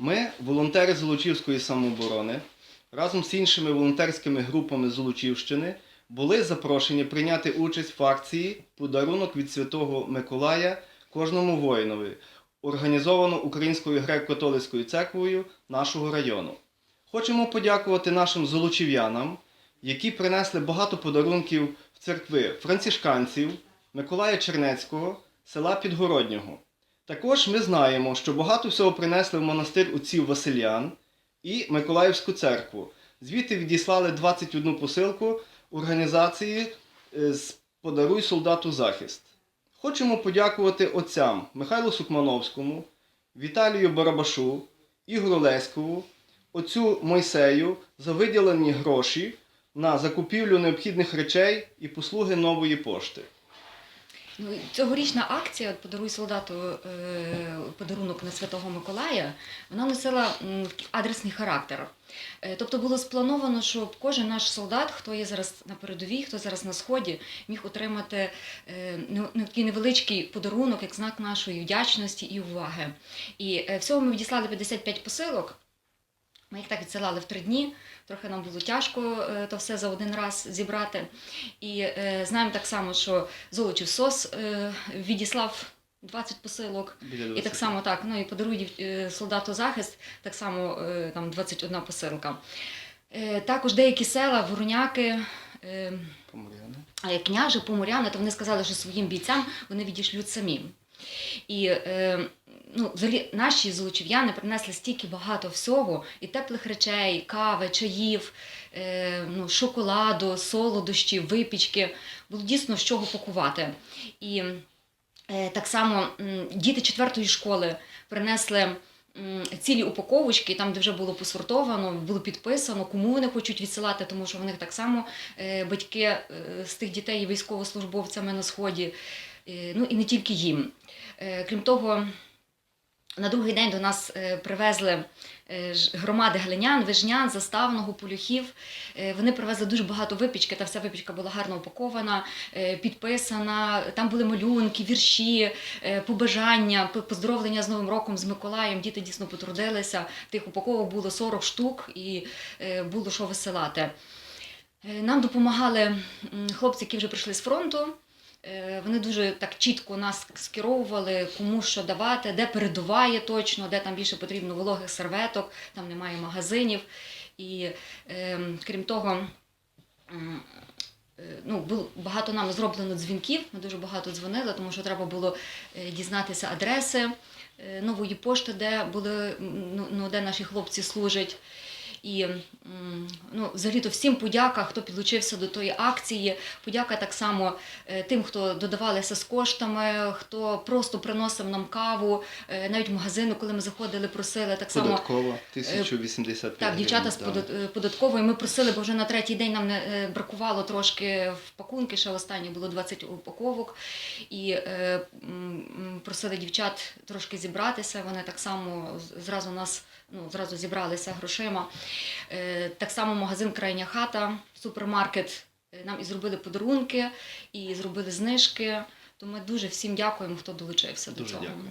Ми, волонтери Золочівської самооборони, разом з іншими волонтерськими групами Золочівщини, були запрошені прийняти участь в акції Подарунок від Святого Миколая кожному воїнові, організовано Українською греко-католицькою церквою нашого району. Хочемо подякувати нашим золочів'янам, які принесли багато подарунків в церкви францишканців, Миколая Чернецького, села Підгороднього. Також ми знаємо, що багато всього принесли в монастир отців Василян і Миколаївську церкву. Звідти відіслали 21 посилку організації е, Подаруй солдату захист. Хочемо подякувати отцям Михайлу Сукмановському, Віталію Барабашу, Ігору Леськову, отцю Мойсею за виділені гроші на закупівлю необхідних речей і послуги нової пошти. Цьогорічна акція Подаруй солдату е, подарунок на Святого Миколая, вона носила адресний характер. Е, Тобто було сплановано, щоб кожен наш солдат, хто є зараз на передовій, хто зараз на сході, міг отримати е, такий невеличкий подарунок як знак нашої вдячності і уваги. І всього ми відіслали 55 посилок. Ми їх так відсилали в три дні. Трохи нам було тяжко е, то все за один раз зібрати. І е, знаємо так само, що Золочів СОС е, відіслав 20 посилок. Біля І так само так, ну і подаруй дів- е, солдату захист, так само е, там 21 посилка. Е, Також деякі села, Вороняки, е, Поморяни. е, княжі, поморяни, то вони сказали, що своїм бійцям вони відішлють самі. І е, ну, взагалі наші золочів'яни принесли стільки багато всього, і теплих речей, кави, чаїв, е, ну, шоколаду, солодощів, випічки. Було дійсно з чого пакувати. І е, так само діти четвертої школи принесли цілі упаковочки, там, де вже було посортовано, було підписано, кому вони хочуть відсилати, тому що в них так само е, батьки е, з тих дітей є військовослужбовцями на сході. Е, Ну і не тільки їм. Крім того, на другий день до нас е, привезли е, громади глинян, вижнян, заставного, полюхів. Е, Вони привезли дуже багато випічки, та вся випічка була гарно упакована, підписана. Там були малюнки, вірші, побажання, поздоровлення з Новим роком, з Миколаєм. Діти дійсно потрудилися. Тих упаковок було 40 штук і було що висилати. Нам допомагали хлопці, які вже прийшли з фронту. Е, Вони дуже так чітко нас скеровували, кому що давати, де передуває точно, де там більше потрібно вологих серветок, там немає магазинів. І е, крім того, е, ну, було багато нам зроблено дзвінків. Ми дуже багато дзвонили, тому що треба було е, дізнатися адреси нової пошти, де були ну, ну, де наші хлопці служать. І ну, взагалі-то всім подяка, хто підлучився до тої акції. Подяка так само е, тим, хто додавалися з коштами, хто просто приносив нам каву, е, навіть в магазину, коли ми заходили, просили так само. Податкова 1085 Так, дівчата з е, податкової. Ми просили, бо вже на третій день нам не е, бракувало трошки в пакунки. Ще останнє було 20 упаковок. І е, просили дівчат трошки зібратися. Вони так само зразу нас ну, зразу зібралися грошима. Е, так само магазин Крайня хата, супермаркет. е, Нам і зробили подарунки, і зробили знижки. То ми дуже всім дякуємо, хто долучився до цього. дякую.